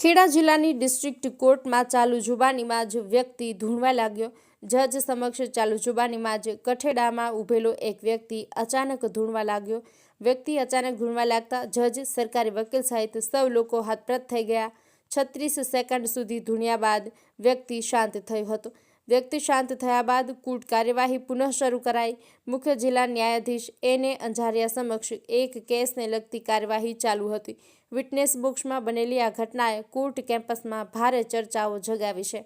ખેડા જિલ્લાની ડિસ્ટ્રિક્ટ કોર્ટમાં ચાલુ જુબાનીમાં જ વ્યક્તિ ધૂણવા લાગ્યો. જજ સમક્ષ ચાલુ જુબાનીમાં જ કઠેડામાં ઊભેલો એક વ્યક્તિ અચાનક ધૂણવા લાગ્યો. વ્યક્તિ અચાનક ધૂણવા લાગતા જજ સરકારી વકીલ સહિત સૌ લોકો હાથપ્રત થઈ ગયા. છત્રીસ સેકન્ડ સુધી ધૂણ્યા બાદ વ્યક્તિ શાંત થયો હતો. વ્યક્તિ શાંત થયા બાદ કૂટ કાર્યવાહી પુનઃ શરૂ કરાઈ. મુખ્ય જિલ્લા ન્યાયાધીશ એને. અંજારિયા સમક્ષ એક કેસને લગતી કાર્યવાહી ચાલુ હતી. વિટનેસ બોક્સમાં બનેલી આ ઘટનાએ કોર્ટ કેમ્પસમાં ભારે ચર્ચાઓ જગાવી છે.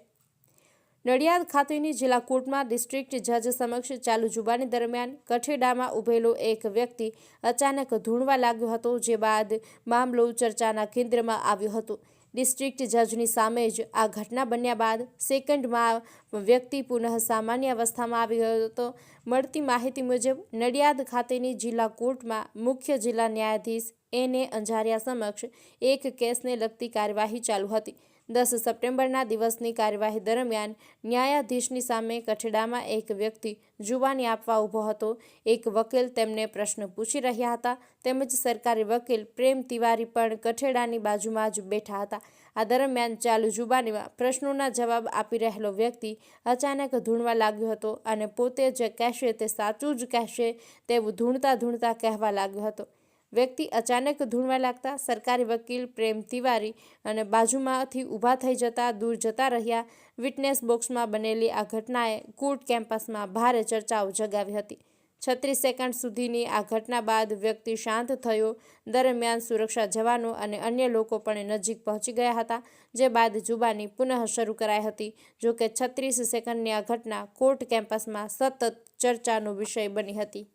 નડિયાદ ખાતેની જિલ્લા કોર્ટમાં ડિસ્ટ્રિક્ટ જજ સમક્ષ ચાલુ જુબાની દરમિયાન કઠેડામાં ઊભેલો એક વ્યક્તિ અચાનક ધૂણવા લાગ્યો હતો, જે બાદ મામલો ચર્ચાના કેન્દ્રમાં આવ્યો હતો. ડિસ્ટ્રિક્ટ જજની સામે જ આ ઘટના બન્યા બાદ સેકન્ડમાં વ્યક્તિ પુનઃ સામાન્ય અવસ્થામાં આવી ગયો હતો. મળતી માહિતી મુજબ, નડિયાદ ખાતેની જિલ્લા કોર્ટમાં મુખ્ય જિલ્લા ન્યાયાધીશ એને અંજારિયા સમક્ષ એક કેસને લગતી કાર્યવાહી ચાલુ હતી. દસ સપ્ટેમ્બરના દિવસની કાર્યવાહી દરમિયાન ન્યાયાધીશની સામે કઠેડામાં એક વ્યક્તિ જુબાની આપવા ઊભો હતો. એક વકીલ તેમને પ્રશ્ન પૂછી રહ્યા હતા. તેમજ સરકારી વકીલ પ્રેમ તિવારી પણ કઠેડાની બાજુમાં જ બેઠા હતા. આ દરમિયાન ચાલુ જુબાનીમાં પ્રશ્નોના જવાબ આપી રહેલો વ્યક્તિ અચાનક ધૂણવા લાગ્યો હતો અને પોતે જે કહેશે તે સાચું જ કહેશે તેવું ધૂણતા ધૂણતા કહેવા લાગ્યો હતો. વ્યક્તિ અચાનક ધૂણવા લાગતા સરકારી વકીલ પ્રેમ તિવારી અને બાજુમાંથી ઊભા થઈ જતા દૂર જતા રહ્યા. વિટનેસ બોક્સમાં બનેલી આ ઘટનાએ કોર્ટ કેમ્પસમાં ભારે ચર્ચાઓ જગાવી હતી. છત્રીસ સેકન્ડ સુધીની આ ઘટના બાદ વ્યક્તિ શાંત થયો. દરમિયાન સુરક્ષા જવાનો અને અન્ય લોકો પણ નજીક પહોંચી ગયા હતા, જે બાદ જુબાની પુનઃ શરૂ કરાઈ હતી. જોકે છત્રીસ સેકન્ડની આ ઘટના કોર્ટ કેમ્પસમાં સતત ચર્ચાનો વિષય બની હતી.